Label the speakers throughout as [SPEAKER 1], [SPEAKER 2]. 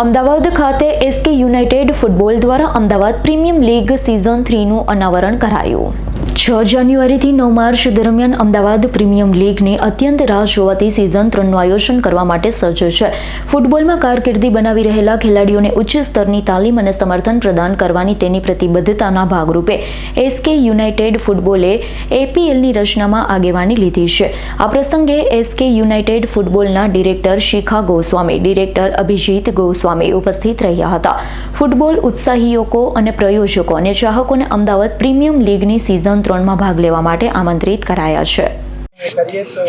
[SPEAKER 1] અમદાવાદ ખાતે SK United football દ્વારા Ahmedabad premium league season થ્રીનું અનાવરણ કરાયું. છ જાન્યુઆરીથી નવ માર્ચ દરમિયાન અમદાવાદ પ્રીમિયમ લીગની અત્યંત રાહ જોવાતી સિઝન ત્રણનું આયોજન કરવા માટે સજ્જ છે. ફૂટબોલમાં કારકિર્દી બનાવી રહેલા ખેલાડીઓને ઉચ્ચ સ્તરની તાલીમ અને સમર્થન પ્રદાન કરવાની તેની પ્રતિબદ્ધતાના ભાગરૂપે એસકે યુનાઇટેડ ફૂટબોલે એપીએલની રચનામાં આગેવાની લીધી છે. આ પ્રસંગે એસકે યુનાઇટેડ ફૂટબોલના ડિરેક્ટર શિખા ગોસ્વામી, ડિરેક્ટર અભિજીત ગોસ્વામી ઉપસ્થિત રહ્યા હતા. ફૂટબોલ ઉત્સાહીઓકો અને પ્રયોજકો અને ચાહકોને અમદાવાદ પ્રીમિયમ લીગની સિઝન ત્રણમાં ભાગ લેવા માટે આમંત્રિત કરાયા છે.
[SPEAKER 2] કરીએ તો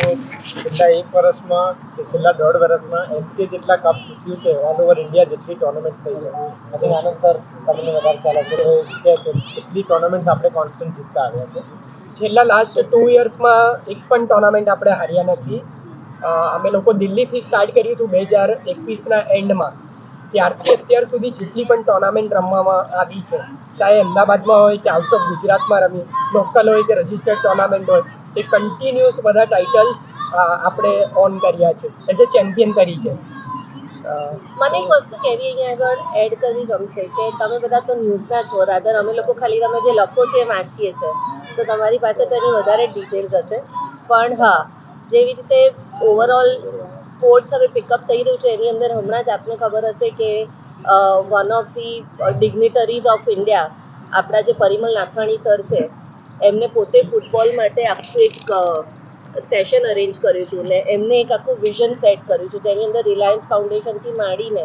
[SPEAKER 2] છેલ્લા એક વર્ષમાં કે છેલ્લા દોઢ વર્ષમાં એસકે જેટલા કપ જીત્યું છે ઓલ ઓવર ઇન્ડિયા જેટલી ટોર્નામેન્ટ થઈ છે. અને આનંદ સર તમને વધારે ખ્યાલ હશે કે કેટલી ટોર્નામેન્ટ આપણે કોન્સ્ટન્ટ જીતતા આવ્યા છે.
[SPEAKER 3] છેલ્લા લાસ્ટ ટુ યર્સમાં એક પણ ટુર્નામેન્ટ આપણે હાર્યા નથી. અમે લોકો દિલ્હીથી સ્ટાર્ટ કર્યું હતું બે હજાર એકવીસના એન્ડમાં ત્યારથી અત્યાર સુધી જેટલી પણ ટુર્નામેન્ટ રમવામાં આવી છે, ચાહે અમદાવાદમાં હોય કે આઉટ ઓફ ગુજરાતમાં રમી લોકલ હોય કે રજિસ્ટર્ડ ટુર્નામેન્ટ હોય, એ કન્ટિન્યુઅસ બધા ટાઇટલ્સ આપણે ઓન કર્યા છે એઝ અ ચેમ્પિયન તરીકે.
[SPEAKER 4] મને એક વસ્તુ કહેવી અહીંયા આગળ એડ કરવી ગમશે કે તમે બધા તો ન્યૂઝના છો રાધર અમે લોકો ખાલી તમે જે લખો છો એ વાંચીએ છીએ તો તમારી પાસે તો એની વધારે ડિટેલ્સ હશે. પણ હા, જેવી રીતે ઓવરઓલ સ્પોર્ટ્સ હવે પિકઅપ થઈ રહ્યું છે, એની અંદર હમણાં જ આપને ખબર હશે કે one of the dignitaries of India આપણા જે પરિમલ નાથવાણી સર છે, એમને પોતે ફૂટબોલ માટે આખું એક સેશન અરેન્જ કર્યું હતું ને એમને એક આખું વિઝન સેટ કર્યું છે, જેની અંદર રિલાયન્સ ફાઉન્ડેશનથી માંડીને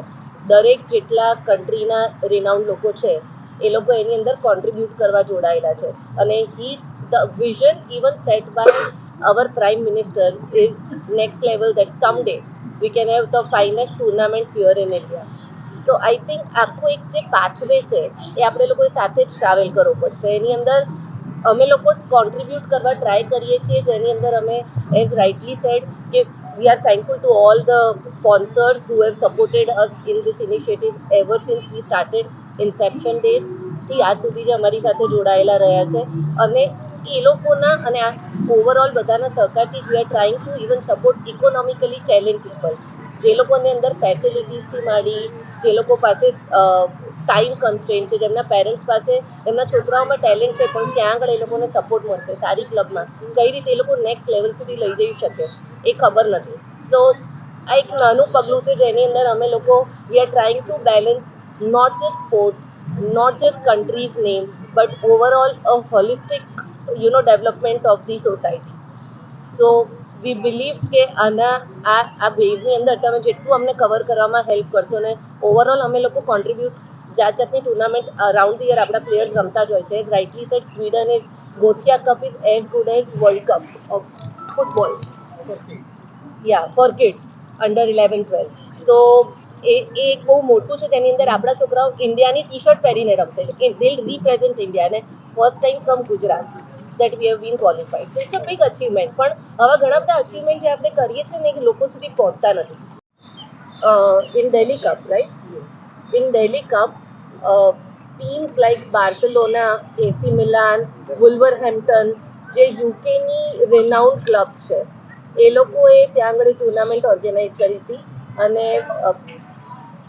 [SPEAKER 4] દરેક જેટલા કન્ટ્રીના રિનાઉન્ડ લોકો છે, એ લોકો એની અંદર કોન્ટ્રીબ્યુટ કરવા જોડાયેલા છે. અને he the vision even set by our prime minister is next level that someday we we can the the tournament tournament in India so I think આખું એક જે પાથવે છે, એ આપણે લોકોએ સાથે જ ટ્રાવેલ કરવો પડશે. એની અંદર અમે લોકો કોન્ટ્રીબ્યુટ કરવા ટ્રાય કરીએ છીએ, જેની અંદર અમે એઝ રાઇટલી સેડ કે we are thankful to all the sponsors who have supported us in this initiative ever since we started inception ડેઝથી આજ સુધી જે અમારી સાથે જોડાયેલા રહ્યા છે. અને એ લોકોના અને આ ઓવરઓલ બધાના સહકારથી we are trying to even support economically challenge people જે લોકોની અંદર ફેસિલિટીઝથી માંડી, જે લોકો પાસે ટાઈમ કન્સ્ટ્રેન્ટ છે, જેમના પેરેન્ટ્સ પાસે, એમના છોકરાઓમાં ટેલેન્ટ છે, પણ ક્યાં આગળ એ લોકોને સપોર્ટ મળશે સારી ક્લબમાં કઈ રીતે એ લોકો નેક્સ્ટ લેવલ સુધી લઈ જઈ શકે, એ ખબર નથી. સો આ એક નાનું પગલું છે જેની અંદર અમે લોકો we are trying to balance not just sports not just countries name but overall a holistic you know development of the society so we believe કે આના આ આ વેવની અંદર તમે જેટલું અમને કવર કરવામાં હેલ્પ કરશો ને ઓવરઓલ અમે લોકો કોન્ટ્રીબ્યુટ જાત જાતની ટુર્નામેન્ટ રાઉન્ડ યર આપણા પ્લેયર્સ રમતા જ હોય છે. Rightly set Sweden is Gothia cup is as good as world cup of football yeah for kids under eleven twelve તો એ એ એક બહુ મોટું છે તેની અંદર આપણા છોકરાઓ ઇન્ડિયાની ટી શર્ટ પહેરીને રમશે. Will represent ઇન્ડિયાને first time from Gujarat that we have been qualified it's a big achievement પણ આવા ઘણા બધા અચીવમેન્ટ જે આપણે કરીએ છીએ ને એ લોકો સુધી પહોંચતા નથી. In daily cup right in daily cup teams like Barcelona AC Milan Wolverhampton જે યુકેની રેનાઉન્ડ ક્લબ છે, એ લોકોએ ત્યાં આગળ ટુર્નામેન્ટ ઓર્ગેનાઇઝ કરી હતી. અને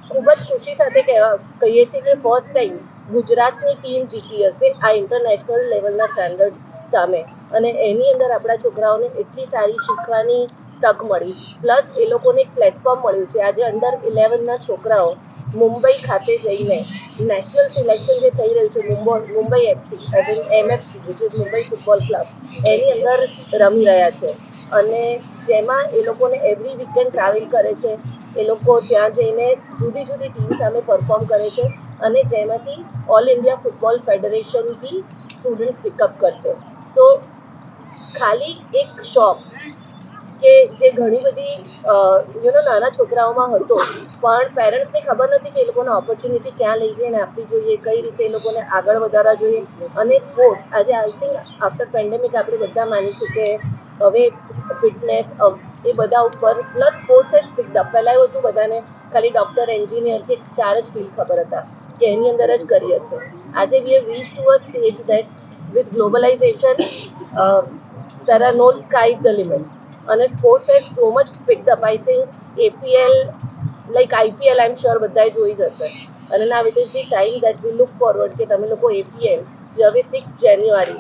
[SPEAKER 4] ખૂબ જ ખુશી સાથે કહેવા, કહીએ છીએ કે ફર્સ્ટ ટાઈમ ગુજરાતની ટીમ જીતી હશે આ ઇન્ટરનેશનલ લેવલના સ્ટાન્ડર્ડ સામે. અને એની અંદર આપણા છોકરાઓને એટલી સારી શીખવાની તક મળી. પ્લસ એ લોકોને એક પ્લેટફોર્મ મળ્યું છે. આજે અંડર ઇલેવનના છોકરાઓ મુંબઈ ખાતે જઈને નેશનલ સિલેક્શન જે થઈ રહ્યું છે Mumbai Mumbai FC in MFC is Mumbai football club એની અંદર રમી રહ્યા છે. અને જેમાં એ લોકોને એવરી વીકેન્ડ ટ્રાવેલ કરે છે. એ લોકો ત્યાં જઈને જુદી જુદી ટીમ સામે પરફોર્મ કરે છે. અને જેમાંથી ઓલ ઇન્ડિયા ફૂટબોલ ફેડરેશનથી સ્ટુડન્ટ પિકઅપ કરશે. તો ખાલી એક શોખ કે જે ઘણી બધી યુ નો નાના છોકરાઓમાં હતો, પણ પેરેન્ટ્સને ખબર નથી કે એ લોકોને ઓપોર્ચ્યુનિટી ક્યાં લઈ જઈને આપવી જોઈએ, કઈ રીતે એ લોકોને આગળ વધારવા જોઈએ. અને સ્પોર્ટ્સ આજે આઈ થિંક આફ્ટર પેન્ડેમિક આપણે બધા માનીશું કે હવે ફિટનેસ એ બધા ઉપર પ્લસ સ્પોર્ટ્સ જ પિકઅપ પહેલાં એવું હતું બધાને ખાલી ડૉક્ટર એન્જિનિયર કે ચાર જ ફિલ્ડ ખબર હતા કે એની અંદર જ કરિયર છે. આજે we have reach to a stage that with globalization there are no the limit અને sports has so much picked up I think APL like IPL I am sure બધાએ જોઈ જ હશે અને ના it is the time that we look forward કે તમે લોકો એપીએલ જે હવે સિક્સ જાન્યુઆરી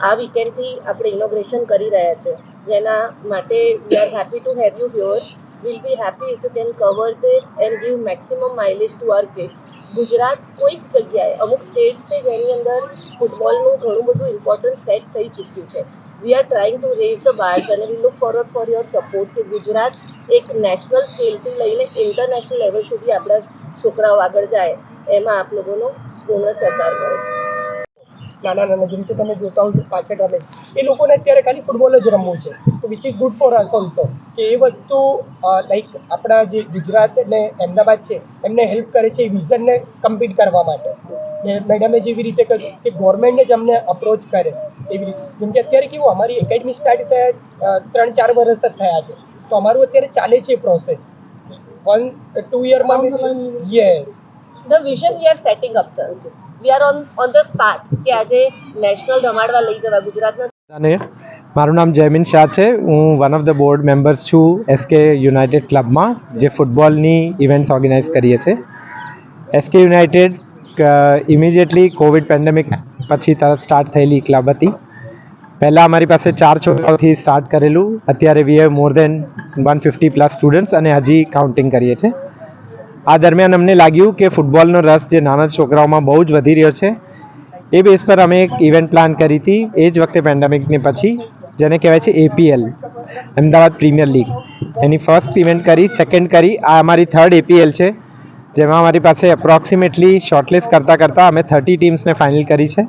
[SPEAKER 4] આ વીકેન્ડથી આપણે ઇનોગ્રેશન કરી રહ્યા છે. જેના માટે we are happy to have you here will be happy if you can cover this and give maximum mileage to our kid Gujarat કોઈક જગ્યાએ, અમુક સ્ટેટ છે જેની અંદર ફૂટબોલનું ઘણું બધું ઇમ્પોર્ટન્ટ સેટ થઈ ચૂક્યું છે. We are trying to raise the bars અને we look forward for your support કે ગુજરાત એક નેશનલ સ્કેલથી લઈને ઇન્ટરનેશનલ લેવલ સુધી આપણા છોકરાઓ આગળ જાય, એમાં આપ લોકોનો પૂર્ણ સહકાર મળે.
[SPEAKER 3] નાના નાના, જેમ કે તમે જોતા હોય પાછળ રમે એ લોકોને અત્યારે ખાલી ફૂટબોલ જ રમવું છે. Which is good for us also કે એ વસ્તુ લાઈક આપણા જે ગુજરાત અને અમદાવાદ છે એમને હેલ્પ કરે છે એ વિઝનને કમ્પ્લીટ કરવા માટે. ને મેડમે જેવી રીતે કહ્યું કે ગવર્મેન્ટને જ અમને અપ્રોચ કરે એવી રીતે. જેમ કે અત્યારે કેવું અમારી એકેડમી સ્ટાર્ટ થયા ત્રણ ચાર વર્ષ જ થયા છે. તો અમારું અત્યારે ચાલે છે process one two યરમાં yes
[SPEAKER 4] the vision we are setting up sir we are on on the path કે આજે નેશનલ રમાડવા લઈ જવા ગુજરાતના
[SPEAKER 5] અને મારું નામ જયમીન શાહ છે. હું one of the board members છું એસકે યુનાઇટેડ ક્લબમાં જે ફૂટબોલની ઇવેન્ટ્સ ઓર્ગેનાઇઝ કરીએ છીએ. SK United immediately Covid pandemic પછી તરત સ્ટાર્ટ થયેલી ક્લબ હતી. પહેલાં અમારી પાસે ચાર છોકરાઓથી સ્ટાર્ટ કરેલું. અત્યારે we have more than one fifty plus students અને હજી કાઉન્ટિંગ કરીએ છીએ. આ દરમિયાન અમને લાગ્યું કે ફૂટબોલનો રસ જે નાના છોકરાઓમાં બહુ જ વધી રહ્યો છે, એ બેઝ પર અમે એક ઇવેન્ટ પ્લાન કરી હતી. એ જ વખતે પેન્ડેમિકની પછી જેને કહેવાય છે એપીએલ અમદાવાદ પ્રીમિયર લીગ. એની ફર્સ્ટ ઇવેન્ટ કરી સેકન્ડ કરી, આ અમારી થર્ડ એપીએલ છે. જેમાં અમારી પાસે એપ્રોક્સિમેટલી શોર્ટલિસ્ટ કરતાં કરતાં અમે થર્ટી ટીમ્સને ફાઇનલ કરી છે.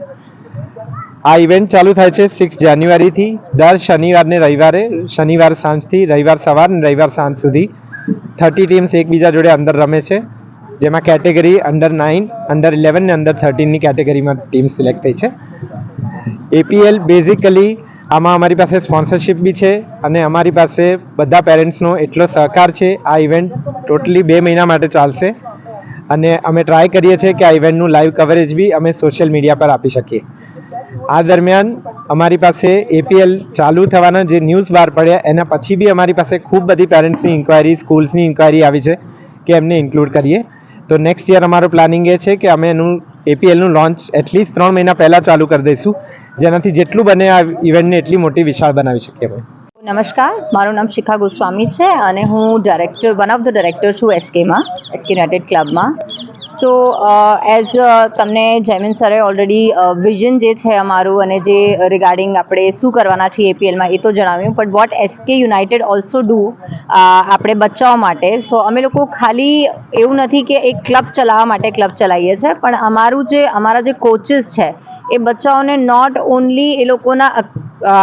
[SPEAKER 5] આ ઇવેન્ટ ચાલુ થાય છે સિક્સ જાન્યુઆરીથી દર શનિવારને રવિવારે, શનિવાર સાંજથી, રવિવાર સવાર અને રવિવાર સાંજ સુધી થર્ટી ટીમ્સ એકબીજા જોડે અંદર રમે છે. જેમાં category under nine under eleven અને અંડર થર્ટીનની કેટેગરીમાં ટીમ સિલેક્ટ થઈ છે. એપીએલ બેઝિકલી આમાં અમારી પાસે સ્પોન્સરશિપ બી છે અને અમારી પાસે બધા પેરેન્ટ્સનો એટલો સહકાર છે. આ ઇવેન્ટ ટોટલી બે મહિના માટે ચાલશે. અને અમે ટ્રાય કરીએ છીએ કે આ ઇવેન્ટનું લાઈવ કવરેજ બી અમે સોશિયલ મીડિયા પર આપી શકીએ. આ દરમિયાન અમારી પાસે એપીએલ ચાલુ થવાના જે ન્યૂઝ બહાર પડ્યા, એના પછી બી અમારી પાસે ખૂબ બધી પેરેન્ટ્સની ઇન્ક્વાયરી સ્કૂલ્સની ઇન્ક્વાયરી આવી છે કે એમને ઇન્ક્લુડ કરીએ. તો નેક્સ્ટ યર અમારો પ્લાનિંગ એ છે કે અમે એનું એપીએલનું લોન્ચ એટલીસ્ટ ત્રણ મહિના પહેલાં ચાલુ કરી દઈશું. જેનાથી જેટલું બને આ ઇવેન્ટને એટલી મોટી વિશાળ બનાવી શકીએ ભાઈ
[SPEAKER 6] નમસ્કાર, મારું નામ શિખા ગોસ્વામી છે અને હું director one of the director છું એસકેમાં એસકે યુનાઇટેડ ક્લબમાં સો એઝ તમને જયમીન સરે ઓલરેડી વિઝન જે છે અમારું અને જે રિગાર્ડિંગ આપણે શું કરવાના છીએ એપીએલમાં એ તો જણાવ્યું but what SK United also do આપણે બચ્ચાઓ માટે સો અમે લોકો ખાલી એવું નથી કે એક ક્લબ ચલાવવા માટે ક્લબ ચલાવીએ છીએ, પણ અમારું જે, અમારા જે કોચિસ છે એ બચ્ચાઓને નોટ ઓનલી એ લોકોના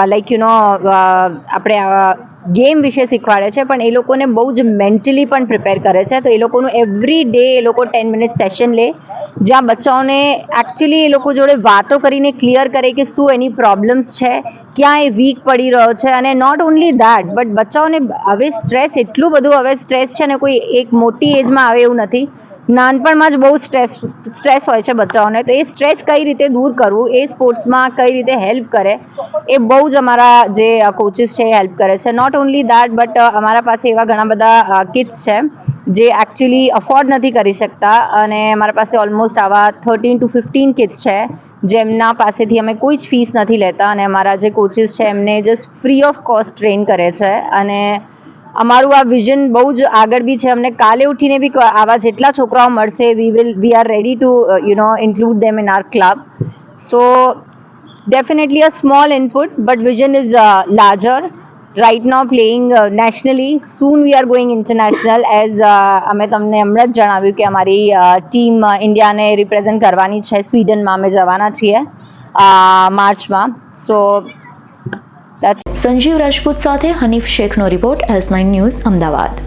[SPEAKER 6] લાઈક યુ નો આપણે ગેમ વિશે શીખવાડે છે, પણ એ લોકોને બહુ જ મેન્ટલી પણ પ્રિપેર કરે છે. તો એ લોકોનું એવરી ડે એ લોકો ટેન મિનિટ સેશન લે, જ્યાં બચ્ચાઓને એકચ્યુઅલી એ લોકો જોડે વાતો કરીને ક્લિયર કરે કે શું એની પ્રોબ્લેમ્સ છે ક્યાં એ વીક પડી રહ્યો છે અને નોટ ઓનલી દેટ બટ બચ્ચાઓને હવે સ્ટ્રેસ એટલું બધું હવે સ્ટ્રેસ છે ને કોઈ એક મોટી એજમાં આવે એવું નથી. નાનપણમાં જ બહુ સ્ટ્રેસ સ્ટ્રેસ હોય છે બચ્ચાઓને. તો એ સ્ટ્રેસ કઈ રીતે દૂર કરવું? એ સ્પોર્ટ્સમાં કઈ રીતે હેલ્પ કરે? એ બહુ જ અમારા જે કોચિસ છે એ હેલ્પ કરે છે. નોટ ઓન્લી દેટ બટ અમારા પાસે એવા ઘણા બધા કિટ્સ છે, જે એકચ્યુઅલી અફોર્ડ નથી કરી શકતા. અને અમારા પાસે ઓલમોસ્ટ આવા થર્ટીન ટુ ફિફ્ટીન કિટ્સ છે. જેમના પાસેથી અમે કોઈ જ ફીસ નથી લેતા અને અમારા જે કોચિસ છે, એમને just free of cost train કરે છે. અને અમારું આ વિઝન બહુ જ આગળ બી છે. અમને કાલે ઉઠીને બી આવા જેટલા છોકરાઓ મળશે we will we are ready to you know include them in our club so definitely a small input but vision is larger. Right now playing uh, nationally. Soon we are international as uh, અમે તમને હમણાં જ જણાવ્યું કે અમારી team ઇન્ડિયાને represent કરવાની છે. સ્વીડનમાં અમે જવાના છીએ માર્ચમાં. સો
[SPEAKER 1] સંજીવ રાજપૂત સાથે Hanif શેખનો report S nine news Ahmedabad.